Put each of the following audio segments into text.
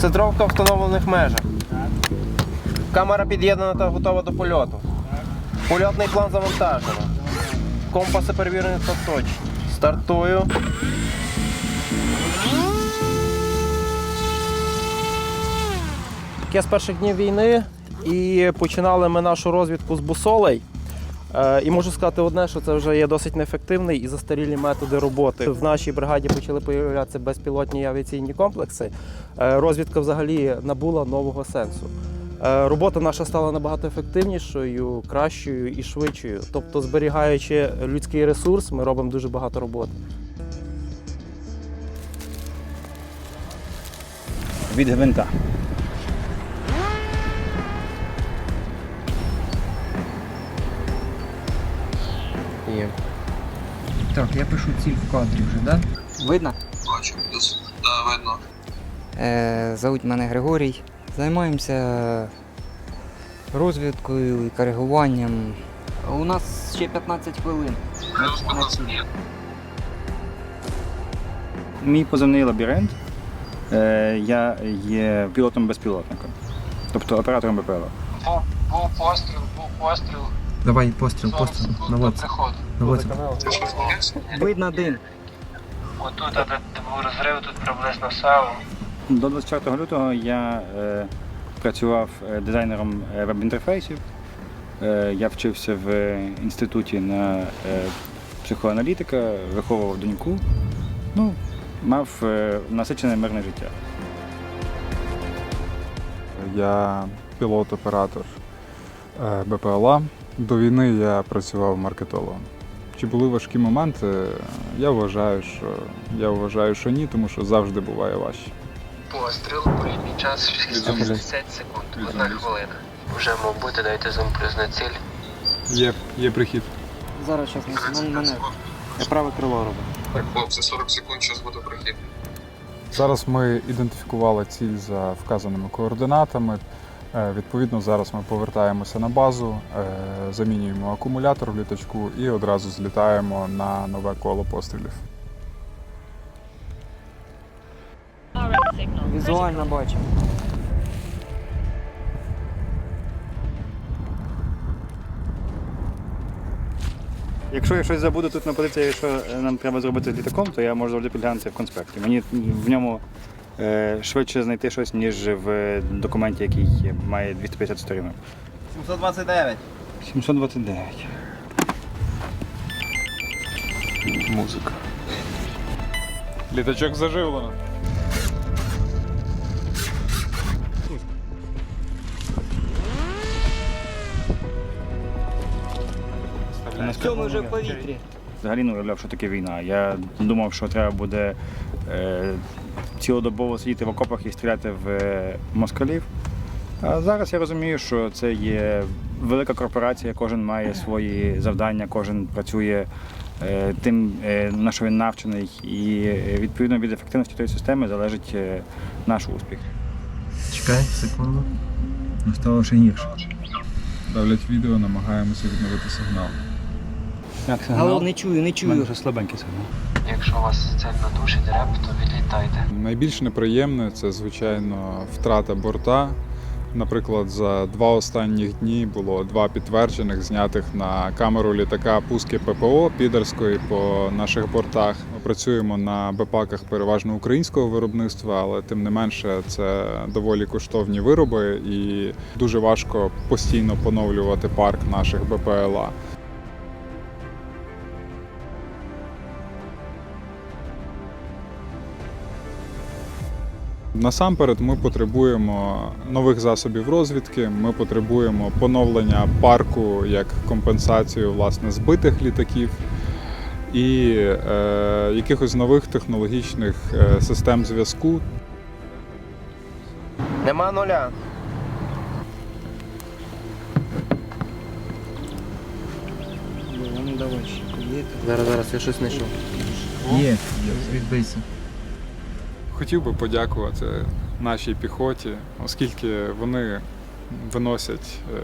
Оцентровка в встановлених межах. Камера під'єднана та готова до польоту. Польотний план завантажено. Компаси перевірені та точні. Стартую. Таке з перших днів війни і починали ми нашу розвідку з бусолей. Е, І можу сказати одне, що це вже є досить неефективний і застарілі методи роботи. В нашій бригаді почали появлятися безпілотні авіаційні комплекси. Е, Розвідка взагалі набула нового сенсу. Е, Робота наша стала набагато ефективнішою, кращою і швидшою. Тобто, зберігаючи людський ресурс, ми робимо дуже багато роботи. від гвинта. Є. Так, я пишу ціль в кадрі вже, да? Видно? Бачу. Да, видно. Е, зовуть мене Григорій. Займаємося розвідкою і коригуванням. У нас ще 15 хвилин. Плюс 15 є. Мій позивний лабіринт. Е, я є пілотом безпілотника, тобто оператором БПЛА. Був, був постріл, був постріл. Давай постріл, постріл. Наводься. Наводься. Видно дим. Отут, де, де був розрив, тут приблизно САУ. До 24 лютого я е, працював е, дизайнером е, веб-інтерфейсів. Е, я вчився в інституті на е, психоаналітика, виховував доньку. Ну, мав е, насичене мирне життя. Я пілот-оператор БПЛА. До війни я працював маркетологом. Чи були важкі моменти? Я вважаю, що я вважаю, що ні, тому що завжди буває важче. Постріл, пройдний час 60 секунд, одна хвилина. Вже мав бути, дайте зум плюс на ціль. Є, є прихід. Зараз щас мене, мене праве крило робить. Так, хлопці, 40 секунд, зараз буде прохід. Зараз ми ідентифікували ціль за вказаними координатами. Е, Відповідно, зараз ми повертаємося на базу, е, замінюємо акумулятор в літачку і одразу злітаємо на нове коло пострілів. Візуально бачимо. Якщо я щось забуду тут на позиції, що нам треба зробити з літаком, то я можу завжди підглянути в конспекті. Мені в ньому швидше знайти щось, ніж в документі, який має 250 сторінок. 729. 729. Музика. Літачок заживлено. Ми вже в повітрі? Взагалі не уявляв, що таке війна. Я думав, що треба буде е, цілодобово сидіти в окопах і стріляти в е, москалів. А зараз я розумію, що це є велика корпорація, кожен має свої завдання, кожен працює е, тим, е, на що він навчений, і е, відповідно від ефективності тієї системи залежить е, наш успіх. Чекай, секунду. Ну стало ще гірше. Давлять відео, намагаємося відновити сигнал. Як Алло, не чую, не мене чую. вже слабенький сигнал. Якщо вас сильно душить реп, то відлітайте. Найбільш неприємне це, звичайно, втрата борта. Наприклад, за два останніх дні було два підтверджених, знятих на камеру літака пуски ППО підерської по наших бортах. Ми працюємо на БПАКах переважно українського виробництва, але тим не менше це доволі коштовні вироби і дуже важко постійно поновлювати парк наших БПЛА. Насамперед, ми потребуємо нових засобів розвідки. Ми потребуємо поновлення парку як компенсацію власне збитих літаків і е, якихось нових технологічних е, систем зв'язку. Нема нуля. Ну давай ще Зараз, зараз, я щось знайшов. Є, відбийся. Хотів би подякувати нашій піхоті, оскільки вони виносять е,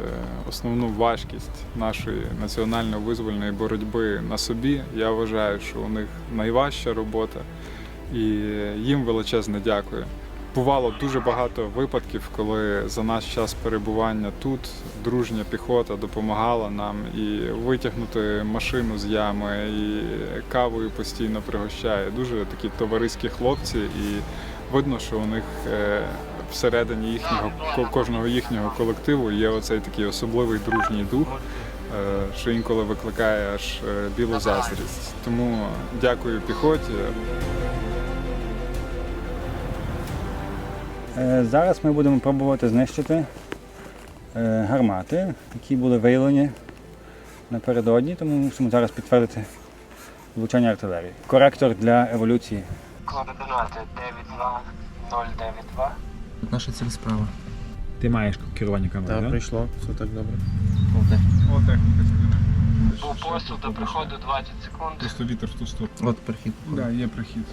основну важкість нашої національно-визвольної боротьби на собі. Я вважаю, що у них найважча робота, і їм величезне дякую. Бувало дуже багато випадків, коли за наш час перебування тут дружня піхота допомагала нам і витягнути машину з ями, і кавою постійно пригощає. Дуже такі товариські хлопці, і видно, що у них е, всередині їхнього кожного їхнього колективу є оцей такий особливий дружній дух, е, що інколи викликає аж е, білу заздрість. Тому дякую піхоті. Зараз ми будемо пробувати знищити е, гармати, які були виявлені напередодні, тому мусимо зараз підтвердити влучання артилерії. Коректор для еволюції. Координати 92092. Наша ціль справа. Ти маєш керування Так, камери, прийшло, все так добре. О, техніка. Був постріл до приходу 20 секунд. Просто вітер в ту сторону. От перехід. Так, є прихід.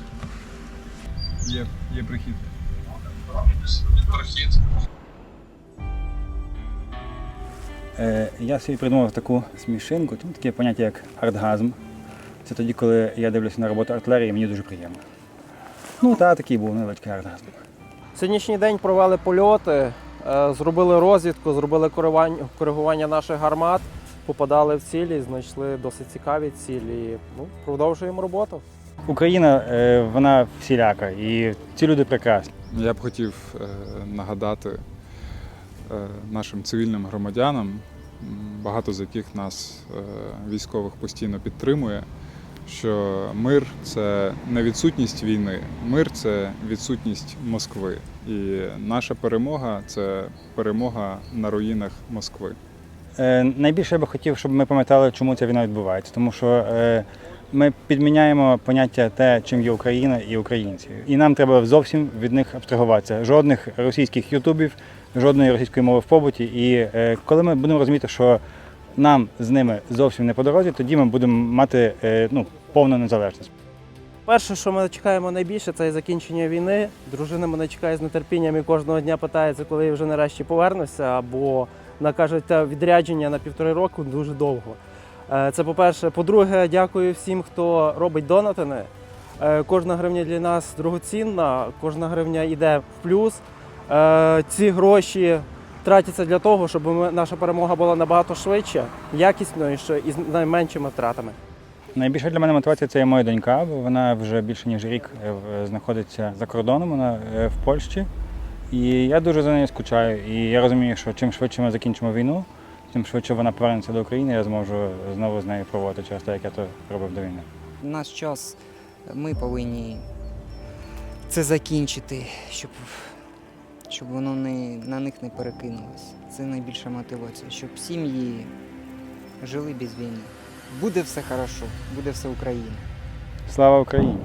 Є, є прихід. Е, Я собі придумав таку смішинку, тому таке поняття як артгазм. Це тоді, коли я дивлюся на роботу артилерії, мені дуже приємно. Ну так, такий був невеличкий артгазм. Сьогоднішній день провели польоти, е, зробили розвідку, зробили коригування, коригування наших гармат, попадали в цілі, знайшли досить цікаві цілі. Ну, продовжуємо роботу. Україна е, вона всіляка, і ці люди прекрасні. Я б хотів е, нагадати е, нашим цивільним громадянам, багато з яких нас е, військових постійно підтримує, що мир це не відсутність війни, мир це відсутність Москви. І наша перемога це перемога на руїнах Москви. Найбільше я би хотів, щоб ми пам'ятали, чому ця війна відбувається. Тому що ми підміняємо поняття те, чим є Україна і українці. І нам треба зовсім від них абстрагуватися. Жодних російських ютубів, жодної російської мови в побуті. І е, коли ми будемо розуміти, що нам з ними зовсім не по дорозі, тоді ми будемо мати е, ну, повну незалежність. Перше, що ми чекаємо найбільше, це закінчення війни. Дружина мене чекає з нетерпінням і кожного дня питається, коли я вже нарешті повернуся, або вона каже, «Та відрядження на півтори року дуже довго. Е, Це по-перше. По-друге, дякую всім, хто робить донатини. Е, Кожна гривня для нас дорогоцінна, кожна гривня йде в плюс. Е, Ці гроші тратяться для того, щоб наша перемога була набагато швидше, якісною і з найменшими втратами. Найбільша для мене мотивація це є моя донька, бо вона вже більше ніж рік знаходиться за кордоном, вона в Польщі. І я дуже за нею скучаю. І я розумію, що чим швидше ми закінчимо війну, тим швидше вона повернеться до України, я зможу знову з нею проводити через те, як я то робив до війни. Наш час ми повинні це закінчити, щоб, щоб воно не, на них не перекинулось. Це найбільша мотивація, щоб сім'ї жили без війни. Буде все хорошо, буде все Україна. Слава Україні!